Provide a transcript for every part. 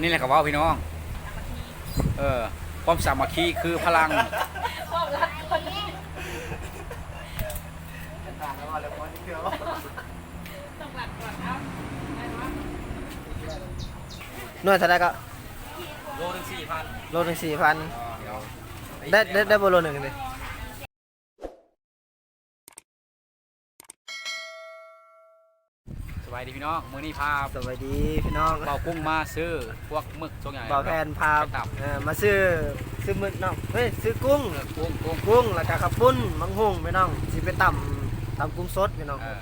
นนี้แหละกับว่าพี่น้อง เออความสามัคคีคือพลังหน่วยเท่าไหรก็โลถึงสี่พันโลหนึ่งสี่พันได้ได้ได้โบโลหนึ่งเลย สบายดีพี่น้องมื้อนี้พาสวัสดีพี่น้องเบากุ้งมาซื้อพวกหมึกทรงใหญ่บ่าวแพนพาไปตับเอ่อมาซื้อซื้อหมึกน้องเฮ้ยซื้อกุ้งเออกุ้งกุ้งกุ้งแล้วก็ข้าวปุ้นมังหุงพี่น้องสิไปต่ำต่ำกุ้งสดพี่น้องเออ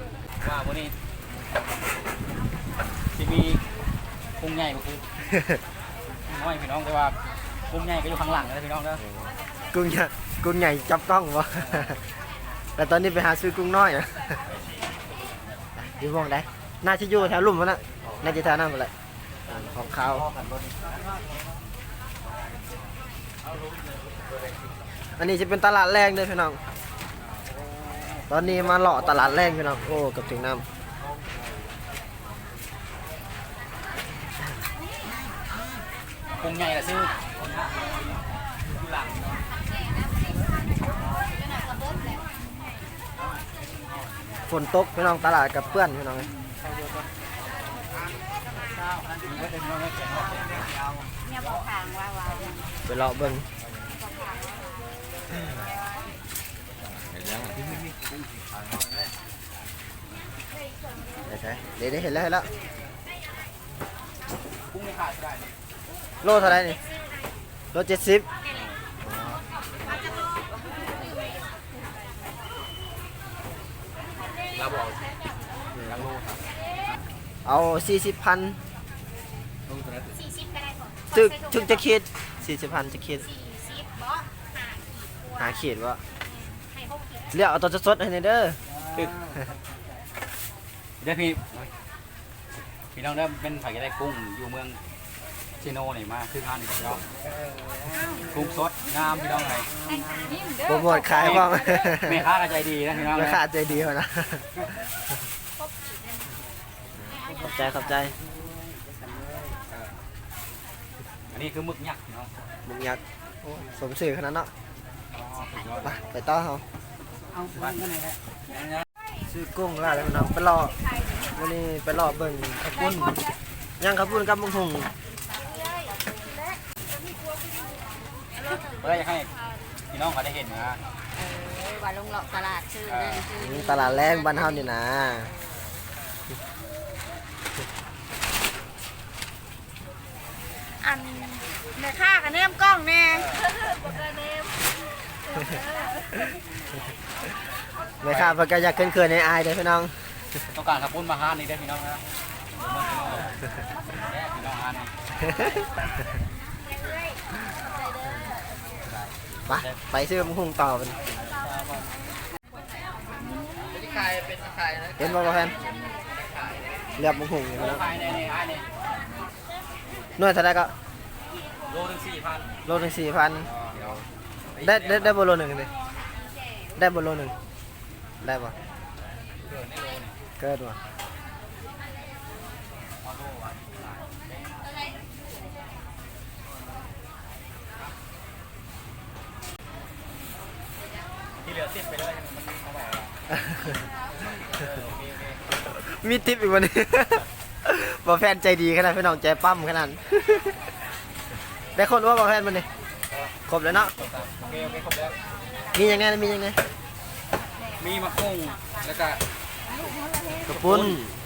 ว่ามื้อนี้ที่มีกุ้งใหญ่ก็คือน้อยพี่น้องแต่ว่ากุ้งใหญ่ก็อยู่ข้างหลังนะพี่น้องเด้อกุ้งใหญ่กุ้งใหญ่จับกล้องวะแต่ตอนนี้ไปหาซื้อกุ้งน้อยอะอยู่มองได้ น่าจะอยู่แถวลุ่มวะน่ะน่าจะแถวนั้นหมดเลยอ่าของเขาอันนี้จะเป็นตลาดแรงเลยพี่น้อง ตอนนี้มาเลาะตลาดแรงพี่น้อง โอ้เกับถึงน้กุ้งใหญ่ละซื้ออยู่หลังพี่น้องำฝนตกพี่น้องตลาดกับเพื่อนพี่น้องมีไว้ เต็มพี่น้องไม่แข็งหรอกเนี่ยบอกทางว่าว่าไปเลาะเบิ้งใช่เดี๋ยวได้เห็นแล้วเห็นแล้วกุ้งไม่ขาดได้เลยโลเท่าไหรนี่โลเจ็ดสิบเราบอกลังโลครับเอาสี่สิบพัน โลตัวนั้น สี่สิบก็ได้ผม ถึกถึกจะคิดสี่สิบพันจะคิดสี่สิบเบาะหากี่ขวดหาขีดว่าให้หกขีดเรียกเอาตัวสดๆให้หน่อยเด้อตึกเดี๋ยวพี่พี่น้องเด้อเป็นฝ่ายจะได้กุ้งอยู่เมืองชิโนนี่มาคืองานนี่พี่น้องกุ้งสดงามพี่น้องไงให้หานิ่มเด้อโปรโมทขายบ้างแม่ค้าก็ใจดีนะพี่น้องไม่นะขาดใจดีเขานะขอบใจขอบใจ อันนี้คือหมึกยักษ์พี่น้องมึงอยากโอ้สมสื่อขนาดเนาะไปไปต่อเขาเอาบ้านกันไหนแหละซื้อกุ้งล่าแล้วพี่น้องไปรอวันนี้ไปรอเบิ่งข้าวปุ้นย่างข้าวปุ้นกับมึงหุงเพื่อให้พี่น้องเขาได้เห็นนะเออว่าลงหลอกตลาดชื่อนั่นชื่ออืมนี่ตลาดแรงบ้านเฮานี่นะอัน แม่ค้ากันแนมกล้องแน่แม่ค้าเพิ่นก็อยากเขินๆในอายเด้อพี่น้อง ต้องการขับปุ้นมาห้านนี่ได้อพี่น้องนะแม่พี่น้องห้านนี่ไปไปซื้อมึงหุงต่อเป็นเห็นบ่บ่แฟนเรียบมึงหุงอยู่แล้วภายในในห้านนี่หน่วยเท่าไหรก็ โลถึงสี่พันโลหนึ่งสี่พันได้ได้ได้บ่โลหนึ่งเลยได้บ่โลหนึ่งได้บ่เกินในโลนี่เกิดบ่เอาโลว่ะที่เหลือติดไปเลยมันเอาไปโอเคโอเคมีทิปอีกวันนี้บ่แฟนใจดีขนาดพี่น้องใจปั้มขนาด ได้คนว่าบ่แฟนมันนี่ครบแล้วเนาะโอเคโอเคครบแล้วมียังไงนะมียังไงมีมะกุ้งแล้วก็กระปุ้น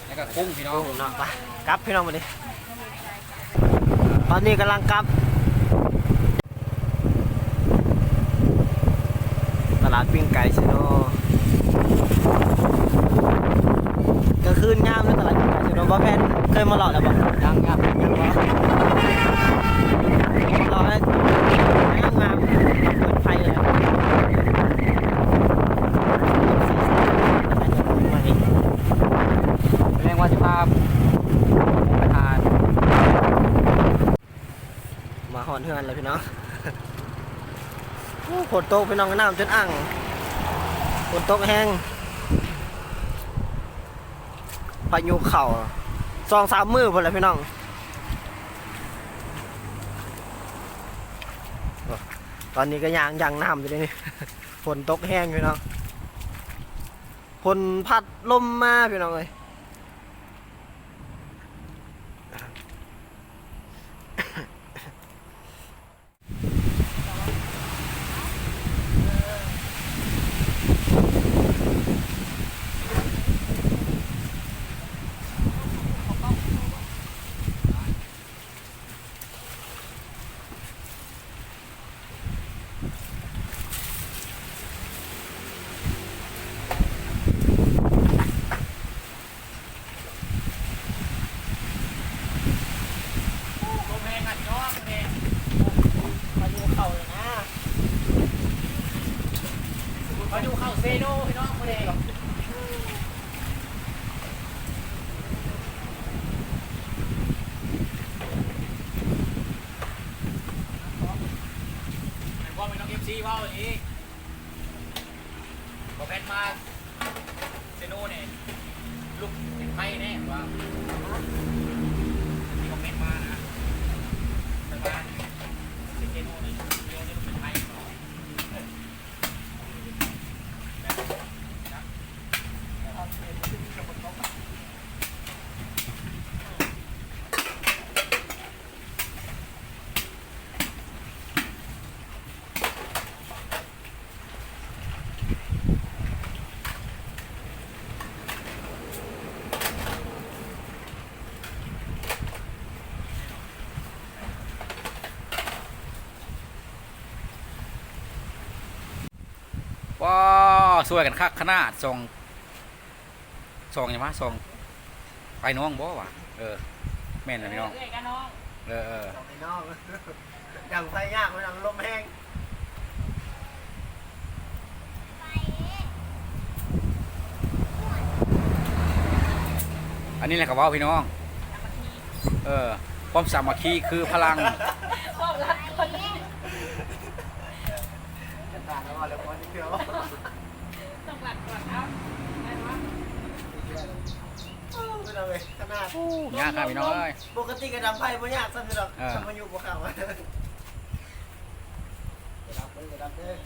แล้วก็กุ้งพี่น้องกุ้งเนาะไปกลับพี่น้องมาดิตอนนี้กำลังกลับ ตลาดปิ้งไก่ชิโนกลางคืนงามเลยตลาดปิ้งไก่ชิโนบ่แฟนเคยมาหลอกแล้วบ่ยังครับ อนเทือนเลยพี่น้องฝนตกพี่น้องน้ำจนอ่างฝนตกแห้งพายุเข่าซองสามมือพอแล้วพี่น้องตอนนี้ก็ยางยางน้ำอยู่เลยนี่ฝนตกแห้งพี่น้องฝนพัดลมมาพี่น้องเลย ข่าเลยนะมาดูเข้าเซโนพี่น้องคนเองว่าเป็นน้องเอฟซีว่าอย่างนี้พอแพนมาเซโนเนี่ยลูกไพ่แน่ว่าที่คอมเมนต์มานะแต่ว่าเซโนเนี่ยเซโนเนี่ยเป็นไพ่เนาะ ว้าวสวยกันคักขนาดส่งส่งยังวะส่งไปน้องบ่วะเออแม่นเลยพี่น้อง เอ้ยกันน้องเออเออออกไปนอกอย่างไฟยากมันลมแห้งอันนี้แหละกับว่าพี่น้อง เออความสามัคคีคือพลังพ่อรักคนนี้จะตาแล้วก็แล้วพอที่เดียวต้องหลักก่อนเอาได้ปะ ไม่ต้องเลยขนาดยากครับพี่น้องเอ้ยปกติกระดำไฟไม่ยากสักทีหรอกเออทำมาอยู่บวกเขากระดับเลยกระดับเลย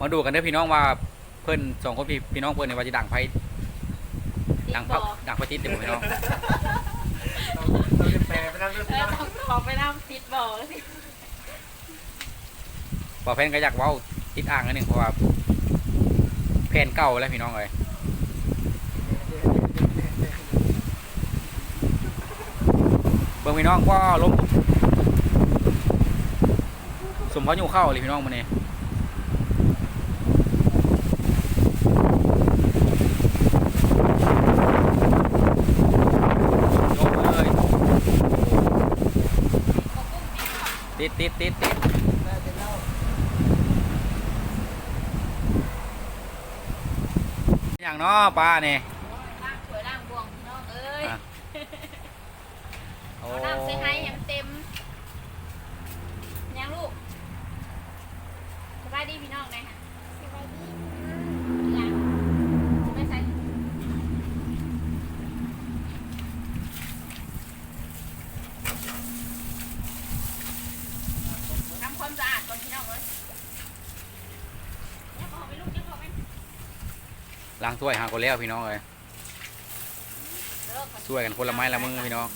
มาดูกันเด้อพี่น้องว่าเพื่อนสองคนพี่พี่น้องเพื่อนในยว่าจะดังไฟดังพับดังไฟติดเดี๋ยวพี่น้องเราจะแปลไปนั่งด้วยเอพี่อน้องต้องขอไปน้ำติดบ่อสิ พอแฟนก็อยากเว้าติดอ่างนิดนึงเพราะว่าแผนเก่าแล้วพี่น้องเลยเบิ่งพี่น้องก็ล้มสมพออยู่เข้าเลยพี่น้องมันนี่ยกเลยติดติดติดติด อย่าง เนาะปลาเนี่ย ล่างสวยล่างบวงพี่น้องเอ้ย อะ โอ้ เอาน้ำใส่ให้ให้มันเต็มยังลูกสบายดีพี่น้องไหนฮะสบายดียังจะไม่ใส่ทำความสะอาดก่อนพี่น้องเอ้ยอย่าบอกไปลูกอย่าบอกไป ล้างถ้วยหาคนแล้วพี่น้องเลยเลิกก่อนช่วยกันคนละไม้ละมือพี่น้อง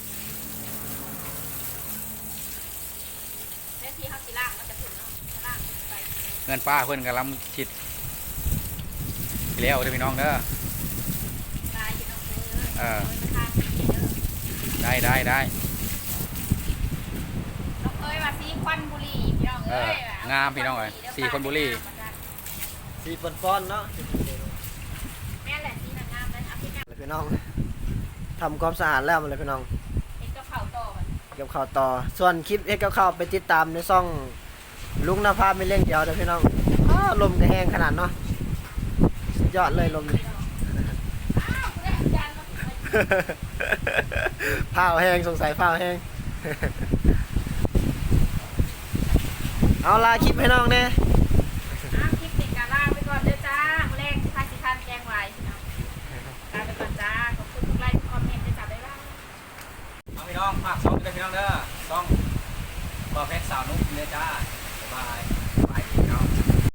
เดี๋ยวที่เขาสิล่างมันจะถึงเนาะล่างไปเงินป้าเพื่อนกำลังชิดแล้วเด้อพี่น้องเด้อลายพี่น้องเอ้ยเออโดยประธานพี่เด้อได้ได้ได้น้องเอ้ยว่าสีควันบุหรี่พี่น้องเอ้ยเอองามพี่น้องเอ้ยสีควันบุหรี่สีปนป้อนๆเนาะ แม่แหละสีนางงามเลยค่ะ พี่น้องเลยพี่น้องทำความสะอาดแล้วมันเลยพี่น้องเห็นกับเข่าต่อกันเก็บข่าวต่อ ส่วนคลิปเอ็กกับข่าวไปติดตามในซ่องลุงนภาไม่เล่นเดียวเด้อพี่น้องอ้าวลมก็แห้งขนาดเนาะสุดยอดเลยลมนี่ อ้าวคุณได้อาจารย์มาถึงเลยผ้าวแห้งสงสัยผ้าวแห้ง เอาลาคลิปให้น้องเนี่ย อ้าวคลิปติดการลาไปก่อนเด้อจ้ามื้อแรกที่พาสิพันแกงไว้พี่น้องลาไปก่อนจ้า ขอบคุณทุกไลค์ทุกคอมเม ต้อาพี่น้องฝากสองด้วยพี่น้องเด้อต้องบ่าวเพชรสาวนุ๊กเลยจ้าบ๊ายบาย